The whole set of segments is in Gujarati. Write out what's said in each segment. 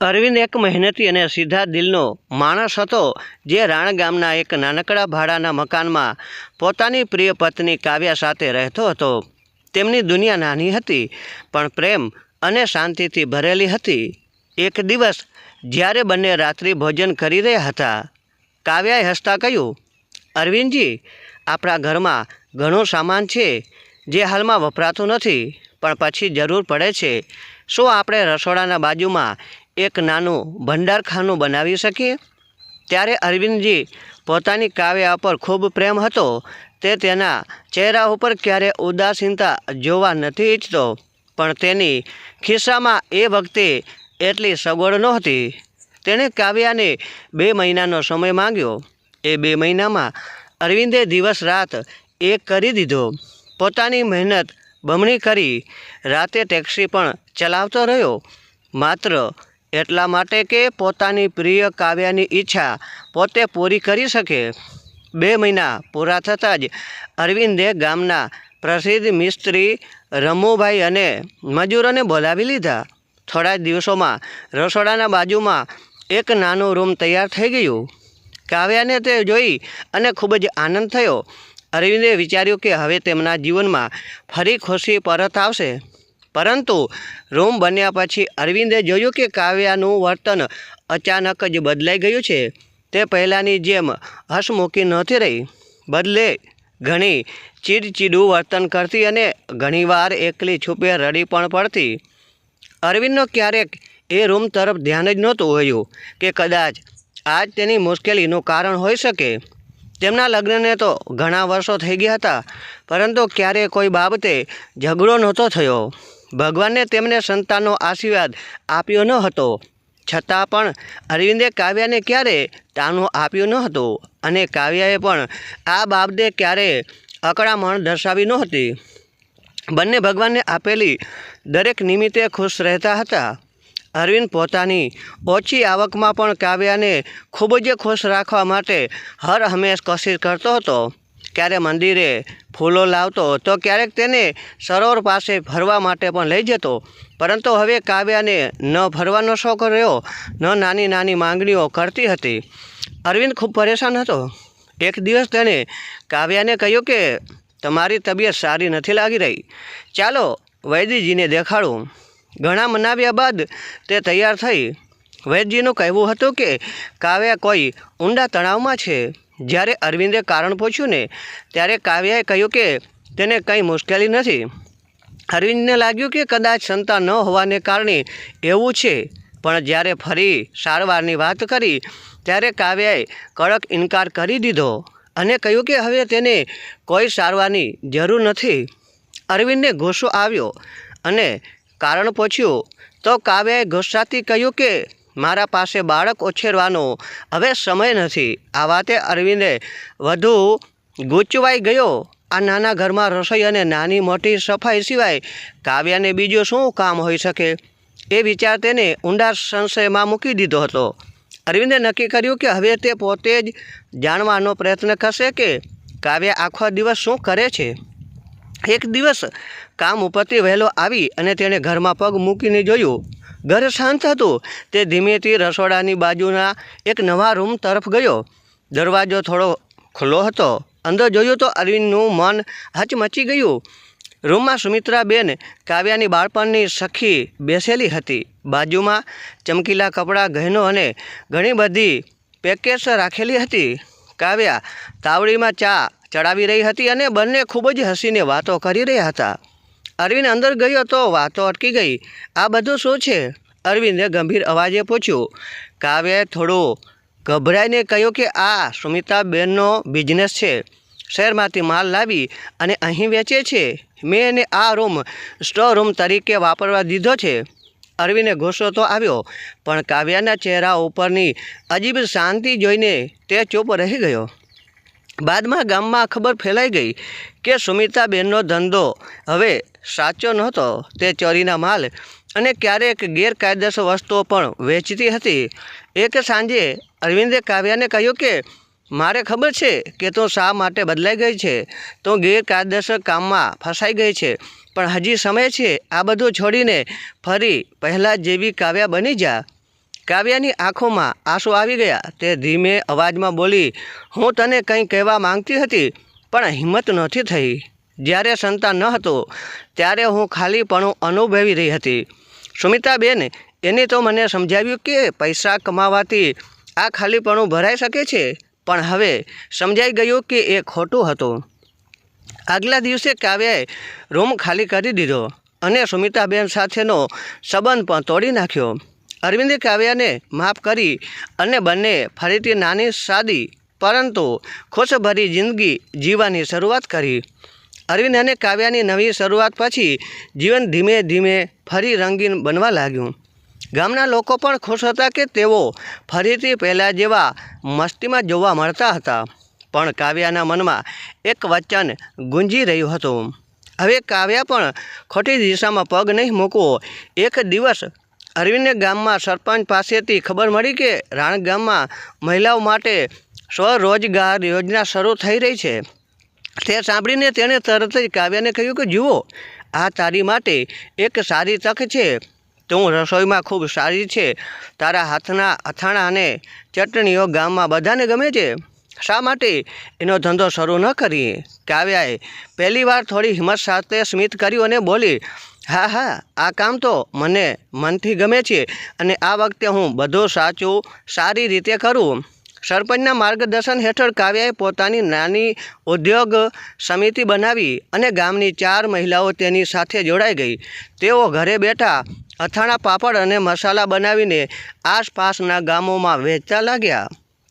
અરવિંદ એક મહેનતી અને સીધા દિલનો માણસ હતો, જે રાણ ગામના એક નાનકડા ભાડાના મકાનમાં પોતાની પ્રિય પત્ની કાવ્યા સાથે રહેતો હતો. તેમની દુનિયા નાની હતી, પણ પ્રેમ અને શાંતિથી ભરેલી હતી. એક દિવસ, જ્યારે બંને રાત્રિ ભોજન કરી રહ્યા હતા, કાવ્યાએ હસતા કહ્યું, અરવિંદજી, આપણા ઘરમાં ઘણો સામાન છે, જે હાલમાં વપરાતું નથી, પણ પછી જરૂર પડે છે. શું આપણે રસોડાના બાજુમાં એક નાનું ભંડારખાનું બનાવી શકીએ? ત્યારે અરવિંદજી પોતાની કાવ્યા પર ખૂબ પ્રેમ હતો. તે તેના ચહેરા ઉપર ક્યારે ઉદાસીનતા જોવા નથી ઈચ્છતો, પણ તેની ખિસ્સામાં એ વખતે એટલી સગવડ નહોતી. તેણે કાવ્યાને બે મહિનાનો સમય માંગ્યો. એ બે મહિનામાં અરવિંદે દિવસ રાત એક કરી દીધો. પોતાની મહેનત બમણી કરી રાતે ટેક્સી પણ ચલાવતો રહ્યો. માત્ર એટલા માટે કે પોતાની પ્રિય કાવ્યાની ઈચ્છા પોતે પૂરી કરી શકે. બે મહિના પૂરા થતાં જ અરવિંદે ગામના પ્રસિદ્ધ મિસ્ત્રી રમુભાઈ અને મજૂરોને બોલાવી લીધા. થોડા જ દિવસોમાં રસોડાના બાજુમાં એક નાનો રૂમ તૈયાર થઈ ગયું. કાવ્યાને તે જોઈ અને ખૂબ જ આનંદ થયો. અરવિંદે વિચાર્યું કે હવે તેમના જીવનમાં ફરી ખુશી પરત આવશે. પરંતુ રૂમ બન્યા પછી અરવિંદે જોયું કે કાવ્યાનું વર્તન અચાનક જ બદલાઈ ગયું છે. તે પહેલાંની જેમ હસમુખી નહોતી રહી. બદલે ઘણી ચીડચીડું વર્તન કરતી અને ઘણીવાર એકલી છુપે રડી પણ પડતી. અરવિંદનો ક્યારેક એ રૂમ તરફ ધ્યાન જ નહોતું હોયું કે કદાચ આજ તેની મુશ્કેલીનું કારણ હોઈ શકે. તેમના લગ્નને તો ઘણા વર્ષો થઈ ગયા હતા, પરંતુ ક્યારેય કોઈ બાબતે ઝઘડો નહોતો થયો. ભગવાનને તેમને સંતાનનો આશીર્વાદ આપ્યો ન હતો. છતાં પણ અરવિંદે કાવ્યાને ક્યારે તાનું આપ્યું ન હતું અને કાવ્યાએ પણ આ બાબતે ક્યારે અકળામણ દર્શાવી નહોતી બંને ભગવાનને આપેલી દરેક નિમિત્તે ખુશ રહેતા હતા. અરવિંદ પોતાની ઓછી આવકમાં પણ કાવ્યાને ખૂબ જ ખુશ રાખવા માટે હર હંમેશ કોશિશ કરતો હતો. ક્યારે મંદિરે ફૂલો લાવતો તો ક્યારેક તેને સરોવર પાસે ફરવા માટે પણ લઈ જતો. પરંતુ હવે કાવ્યાને ન ફરવાનો શોખ રહ્યો, ન નાની નાની માંગણીઓ કરતી હતી. અરવિંદ ખૂબ પરેશાન હતો. એક દિવસ તેણે કાવ્યાને કહ્યું કે, તમારી તબિયત સારી નથી લાગી રહી. ચાલો વૈદ્યજીને દેખાડું. ઘણા મનાવ્યા બાદ તે તૈયાર થઈ. વૈદ્યજીનું કહેવું હતું કે, કાવ્યા કોઈ ઊંડા તણાવમાં છે. જ્યારે અરવિંદે કારણ પૂછ્યું ને, ત્યારે કાવ્યાએ કહ્યું કે તેને કંઈ મુશ્કેલી નથી. અરવિંદને લાગ્યું કે કદાચ સંતાન ન હોવાને કારણે એવું છે. પણ જ્યારે ફરી સારવારની વાત કરી, ત્યારે કાવ્યાએ કડક ઇનકાર કરી દીધો અને કહ્યું કે હવે તેને કોઈ સારવારની જરૂર નથી. અરવિંદને ગુસ્સો આવ્યો અને કારણ પૂછ્યું, તો કાવ્યાએ ગુસ્સાથી કહ્યું કે મારા પાસે બાળક ઉછેરવાનો હવે સમય નથી. આ વાતે અરવિંદે વધુ ગૂંચવાઈ ગયો. આ નાના ઘરમાં રસોઈ અને નાની મોટી સફાઈ સિવાય કાવ્યાને બીજું શું કામ હોઈ શકે? એ વિચાર તેને ઊંડા સંશયમાં મૂકી દીધો હતો. અરવિંદે નક્કી કર્યું કે હવે તે પોતે જ જાણવાનો પ્રયત્ન કરશે કે કાવ્ય આખો દિવસ શું કરે છે. એક દિવસ કામ ઉપરથી વહેલો આવી અને તેણે ઘરમાં પગ મૂકીને જોયું. ઘર શાંત હતું. તે ધીમેથી રસોડાની બાજુના એક નવા રૂમ તરફ ગયો. દરવાજો થોડો ખુલ્લો હતો. અંદર જોયું તો અરવિંદનું મન હચમચી ગયું. રૂમમાં સુમિત્રાબેન કાવ્યાની બાળપણની સખી બેસેલી હતી. બાજુમાં ચમકીલા કપડાં, ગહેનો અને ઘણી બધી પેકેટ્સ રાખેલી હતી. કાવ્યા તાવડીમાં ચા ચડાવી રહી હતી અને બંને ખૂબ જ હસીને વાતો કરી રહ્યા હતા. અરવિંદ અંદર ગયો તો વાતો અટકી ગઈ. આ બધું શું છે? અરવિંદે ગંભીર અવાજે પૂછ્યું. કાવ્યાએ થોડું ગભરાઈને કહ્યું કે આ સુમિતાબેનનો બિઝનેસ છે. શહેરમાંથી માલ લાવી અને અહીં વેચે છે. મેં એને આ રૂમ સ્ટોર રૂમ તરીકે વાપરવા દીધો છે. અરવિંદને ગુસ્સો તો આવ્યો, પણ કાવ્યાના ચહેરા ઉપરની અજીબ શાંતિ જોઈને તે ચૂપ રહી ગયો. બાદમાં ગામમાં ખબર ફેલાઈ ગઈ કે સુમિતાબેનનો ધંધો હવે સાચો નહોતો. તે ચોરીના માલ અને ક્યારેક ગેરકાયદેસર વસ્તુઓ પણ વેચતી હતી. એક સાંજે અરવિંદે કાવ્યાને કહ્યું કે, મારે ખબર છે કે તું શા માટે બદલાઈ ગઈ છે? તું ગેરકાયદેસર કામમાં ફસાઈ ગઈ છે. પણ હજી સમય છે. આ બધું છોડીને ફરી પહેલાં જેવી કાવ્યા બની જા. કાવ્યાની આંખોમાં આંસુ આવી ગયા. તે ધીમે અવાજમાં બોલી, હું તને કંઈ કહેવા માંગતી હતી, પણ હિંમત નહોતી થઈ. જ્યારે સંતાન ન હતો, ત્યારે હું ખાલીપણું અનુભવી રહી હતી. સુમિતાબેન, એને તો મને સમજાવ્યું કે પૈસા કમાવાથી આ ખાલીપણું ભરાઈ શકે છે, પણ હવે સમજાઈ ગયું કે એ ખોટું હતું. આગલા દિવસે કાવ્યાએ રૂમ ખાલી કરી દીધો અને સુમિતાબેન સાથેનો સંબંધ પણ તોડી નાખ્યો. અરવિંદે કાવ્યાને માફ કરી અને બંને ફરીથી નાની સાદી પરંતુ ખુશભરી જિંદગી જીવવાની શરૂઆત કરી. અરવિંદ અને કાવ્યાની નવી શરૂઆત પછી જીવન ધીમે ધીમે ફરી રંગીન બનવા લાગ્યું. ગામના લોકો પણ ખુશ હતા કે તેઓ ફરીથી પહેલાં જેવા મસ્તીમાં જોવા મળતા હતા. પણ કાવ્યાના મનમાં એક વચન ગુંજી રહ્યું હતું. હવે કાવ્યા પણ ખોટી દિશામાં પગ નહીં મૂકવો, એક દિવસ અરવિંદને ગામમાં સરપંચ પાસેથી ખબર મળી કે રાણ ગામમાં મહિલાઓ માટે સ્વરોજગાર યોજના શરૂ થઈ રહી છે. તે સાંભળીને તેણે તરત જ કાવ્યાને કહ્યું કે, જુઓ, આ તારી માટે એક સારી તક છે. તું રસોઈમાં ખૂબ સારી છે. તારા હાથના અથાણા અને ચટણીઓ ગામમાં બધાને ગમે છે. શા માટે એનો ધંધો શરૂ ન કરીએ? કાવ્યાએ પહેલીવાર થોડી હિંમત સાથે સ્મિત કર્યું અને બોલી હા હા, આ કામ તો મને મનથી ગમે છે અને આ વખતે હું બધું સાચું, સારી રીતે કરું. સરપંચના માર્ગદર્શન હેઠળ કાવ્યાએ પોતાની નાની ઉદ્યોગ સમિતિ બનાવી અને ગામની ચાર મહિલાઓ તેની સાથે જોડાઈ ગઈ. તેઓ ઘરે બેઠા અથાણા પાપડ અને મસાલા બનાવીને આસપાસના ગામોમાં વેચતા લાગ્યા.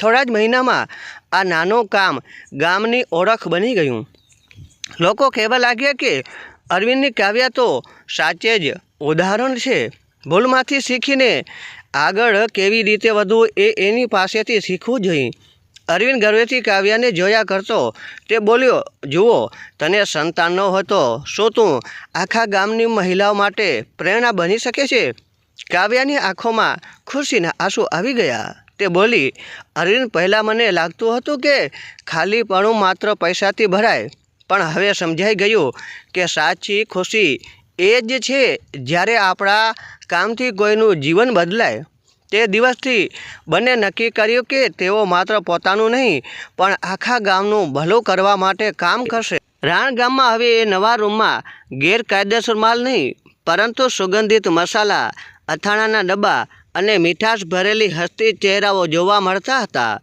થોડા જ મહિનામાં આ નાનું કામ ગામની ઓળખ બની ગયું. લોકો કહેવા લાગ્યા કે અરવિંદની કાવ્યા તો સાચે જ ઉદાહરણ છે. ભૂલમાંથી શીખીને આગળ કેવી રીતે વધવું એ એની પાસેથી શીખવું જોઈએ. અરવિંદ ગર્વેથી કાવ્યાને જોયા કરતો તે બોલ્યો, જુઓ, તને સંતાન ન હતો, શું તું આખા ગામની મહિલાઓ માટે પ્રેરણા બની શકે છે? કાવ્યાની આંખોમાં ખુશીના આંસુ આવી ગયા. તે બોલી, અરવિંદ, પહેલાં મને લાગતું હતું કે ખાલીપણું માત્ર પૈસાથી ભરાય. પણ હવે સમજાઈ ગયું કે સાચી ખુશી એ જ છે જ્યારે આપણા કામથી કોઈનું જીવન બદલાય. તે દિવસથી બંને નક્કી કર્યું કે તેઓ માત્ર પોતાનું નહીં, પણ આખા ગામનું ભલું કરવા માટે કામ કરશે. રાણ ગામમાં હવે એ નવા રૂમમાં ગેરકાયદેસર માલ નહીં, પરંતુ સુગંધિત મસાલા, અથાણાના ડબ્બા અને મીઠાશ ભરેલી હસ્તી ચહેરાઓ જોવા મળતા હતા.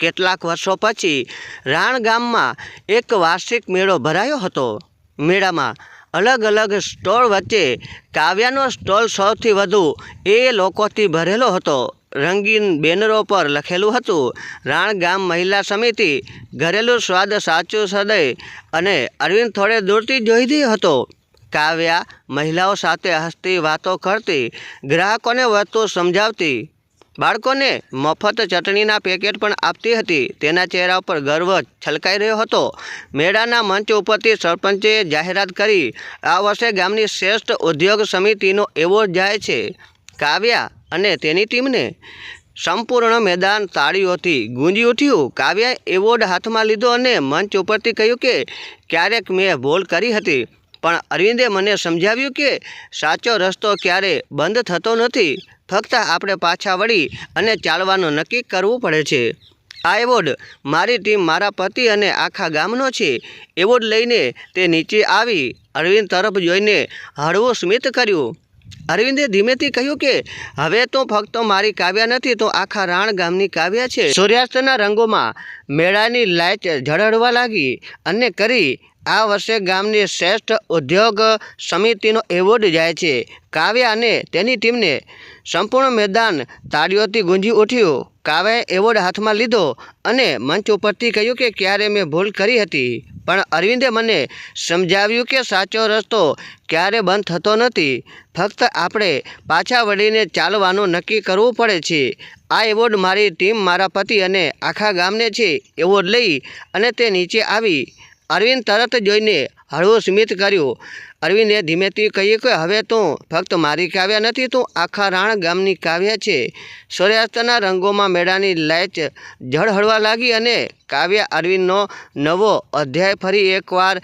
કેટલાક વર્ષો પછી રાણ ગામમાં એક વાર્ષિક મેળો ભરાયો હતો. મેળામાં અલગ અલગ સ્ટોલ વચ્ચે કાવ્યાનો સ્ટોલ સૌથી વધુ એ લોકોથી ભરેલો હતો. રંગીન બેનરો પર લખેલું હતું, રાણ ગામ મહિલા સમિતિ, ઘરેલું સ્વાદ સાચું સદય અને અરવિંદ થોડે દૂરથી જોઈ દીધો હતો. કાવ્યા મહિલાઓ સાથે હસતી વાતો કરતી, ગ્રાહકોને વસ્તુ સમજાવતી બાળકોને મફત ચટણીના પેકેટ પણ આપતી હતી. તેના ચહેરા પર ગર્વ છલકાઈ રહ્યો હતો. મેળાના મંચ ઉપરથી સરપંચે જાહેરાત કરી, આ વર્ષે ગામની શ્રેષ્ઠ ઉદ્યોગ સમિતિનો એવોર્ડ જાય છે. કાવ્યા અને તેની ટીમને સંપૂર્ણ મેદાન તાળીઓથી ગુંજી ઉઠ્યું. કાવ્યાએ એવોર્ડ હાથમાં લીધો અને મંચ ઉપરથી કહ્યું કે, ક્યારેક મેં ભૂલ કરી હતી, પણ અરવિંદે મને સમજાવ્યું કે સાચો રસ્તો ક્યારે બંધ થતો નથી. ફક્ત આપણે પાછા વળી અને ચાલવાનું નક્કી કરવું પડે છે. આ એવોર્ડ મારી ટીમ મારા પતિ અને આખા ગામનો છે. એવોર્ડ લઈને તે નીચે આવી અરવિંદ તરફ જોઈને હળવું સ્મિત કર્યું. અરવિંદે ધીમેથી કહ્યું કે, હવે તો ફક્ત મારી કાવ્યા નથી, તો આખા રાણ ગામની કાવ્યા છે. સૂર્યાસ્તના રંગોમાં મેળાની લાઇટ ઝળહળવા લાગી અને કરી આ વર્ષે ગામની શ્રેષ્ઠ ઉદ્યોગ સમિતિનો એવોર્ડ જાય છે. કાવ્યા અને તેની ટીમને સંપૂર્ણ મેદાન તાળીઓથી ગુંજી ઉઠ્યું. કાવ્યાએ એવોર્ડ હાથમાં લીધો અને મંચ ઉપરથી કહ્યું કે ક્યારે મેં ભૂલ કરી હતી. પણ અરવિંદે મને સમજાવ્યું કે સાચો રસ્તો ક્યારે બંધ થતો નથી. ફક્ત આપણે પાછા વળીને ચાલવાનું નક્કી કરવું પડે છે. આ એવોર્ડ મારી ટીમ, મારા પતિ અને આખા ગામને છે એવોર્ડ લઈ અને તે નીચે આવી. અરવિંદ તરત જોઈને હળવું સ્મિત કર્યું. અરવિંદે ધીમેથી કહ્યું કે, હવે તું ફક્ત મારી કાવ્ય નથી, તું આખા રાણ ગામની કાવ્ય છે. સૂર્યાસ્તના રંગોમાં મેળાની લાઇટ ઝળહળવા લાગી અને કાવ્ય અરવિંદનો નવો અધ્યાય ફરી એકવાર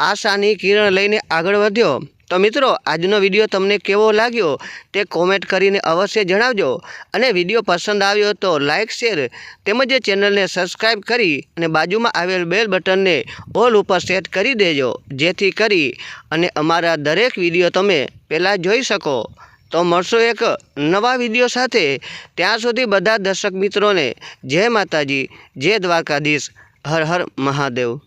આશાની કિરણ લઈને આગળ વધ્યો. તો મિત્રો, આજનો વીડિયો તમને કેવો લાગ્યો તે કોમેન્ટ કરીને અવશ્ય જણાવજો. અને વીડિયો પસંદ આવ્યો તો લાઇક શેર તેમજ ચેનલને સબસ્ક્રાઈબ કરી અને બાજુમાં આવેલ બેલ બટનને ઓલ ઉપર સેટ કરી દેજો, જેથી કરી અને અમારા દરેક વીડિયો તમે પહેલાં જોઈ શકો. તો મળશો એક નવા વીડિયો સાથે. ત્યાં સુધી બધા દર્શક મિત્રોને જય માતાજી, જય દ્વારકાધીશ, હર હર મહાદેવ.